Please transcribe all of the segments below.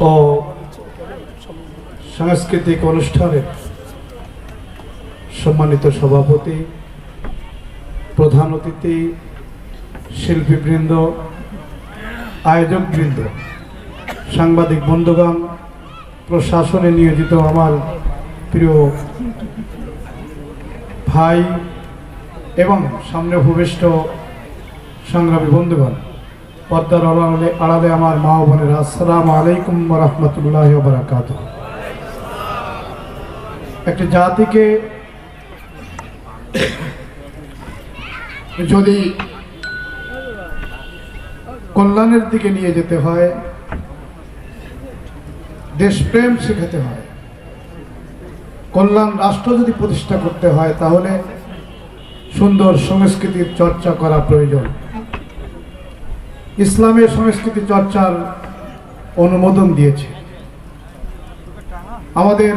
ও সাংস্কৃতিক অনুষ্ঠানের সম্মানিত সভাপতি, প্রধান অতিথি, শিল্পীবৃন্দ, আয়োজকবৃন্দ, সাংবাদিক বন্ধুগণ, প্রশাসনে নিয়োজিত আমার প্রিয় ভাই এবং সামনে ভূমিষ্ঠ সংগ্রামী বন্ধুগণ পদ্মার আড়ালে আড়ালে আমার মা বোনেরা, আসসালাম আলাইকুম রহমতুল্লাহ বারাকাত একটি জাতিকে যদি কল্যাণের দিকে নিয়ে যেতে হয়, দেশপ্রেম শেখাতে হয়, কল্যাণ রাষ্ট্র যদি প্রতিষ্ঠা করতে হয়, তাহলে সুন্দর সংস্কৃতির চর্চা করা প্রয়োজন। ইসলামের সংস্কৃতি চর্চার অনুমোদন দিয়েছে। আমাদের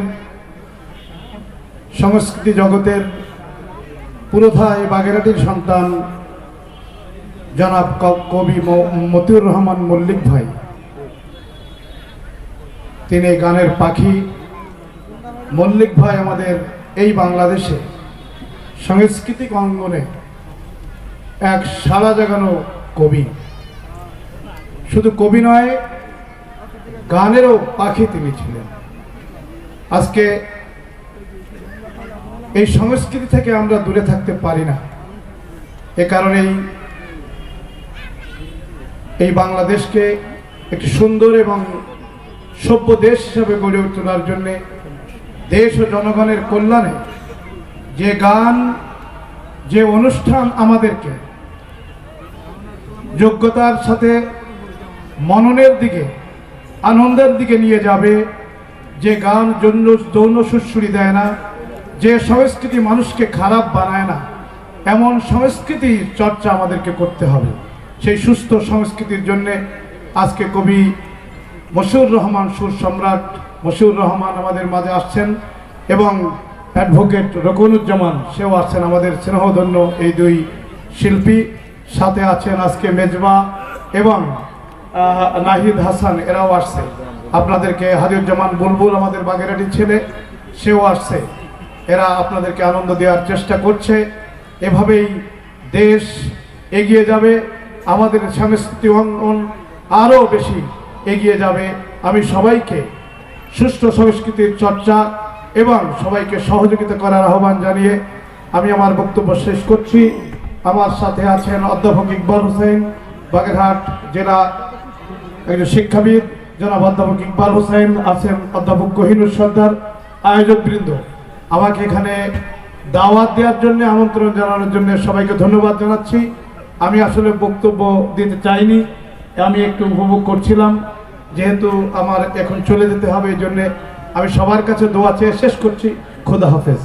সংস্কৃতি জগতের পুরোধায় এই বাগেরহাটির সন্তান জনাব কবি মতিউর রহমান মল্লিক ভাই। তিনি গানের পাখি। মল্লিক ভাই আমাদের এই বাংলাদেশে সাংস্কৃতিক অঙ্গনে এক সারা জাগানো কবি। শুধু কবি নয়, গানেরও পাখি তিনি ছিলেন। আজকে এই সংস্কৃতি থেকে আমরা দূরে থাকতে পারি না। এ কারণেই এই বাংলাদেশকে একটি সুন্দর এবং সভ্য দেশ হিসেবে গড়ে তোলার জন্যে দেশ ও জনগণের কল্যাণে যে গান, যে অনুষ্ঠান আমাদেরকে যোগ্যতার সাথে মননের দিকে, আনন্দের দিকে নিয়ে যাবে। যে গান জন্য যৌন সুশ্রুরি দেয় না, যে সংস্কৃতি মানুষকে খারাপ বানায় না, এমন সংস্কৃতি চর্চা আমাদেরকে করতে হবে। সেই সুস্থ সংস্কৃতির জন্যে আজকে কবি মশিউর রহমান সুর সম্রাট মশিউর রহমান আমাদের মাঝে আসছেন এবং অ্যাডভোকেট রকনুজ্জামান, সেও আসছেন আমাদের স্নেহধন্য এই দুই শিল্পী। সাথে আছেন আজকে মেজবা এবং নাহিদ হাসান, এরাও আসছে। আপনাদেরকে হাদিউজ্জামান বুলবুল, আমাদের বাগেরহাটির ছেলে, সেও আসছে। এরা আপনাদেরকে আনন্দ দেওয়ার চেষ্টা করছে। এভাবেই দেশ এগিয়ে যাবে। আমাদের সাংস্কৃতিক অঙ্গন আরও বেশি এগিয়ে যাবে। আমি সবাইকে সুষ্ঠু সংস্কৃতির চর্চা এবং সবাইকে সহযোগিতা করার আহ্বান জানিয়ে আমি আমার বক্তব্য শেষ করছি। আমার সাথে আছেন অধ্যাপক ইকবাল হোসেন, বাগেরহাট জেলা একজন শিক্ষাবিদ, জনাব অধ্যাপক ইকবাল হোসেন আছেন অধ্যাপক কহিনুর সর্দার আয়োজকবৃন্দ আমাকে এখানে দাওয়াত দেওয়ার জন্য, আমন্ত্রণ জানানোর জন্য সবাইকে ধন্যবাদ জানাচ্ছি। আমি আসলে বক্তব্য দিতে চাইনি, আমি একটু উপভোগ করছিলাম। যেহেতু আমার এখন চলে যেতে হবে, এই জন্যে আমি সবার কাছে দোয়া চেয়ে শেষ করছি। খোদা হাফেজ।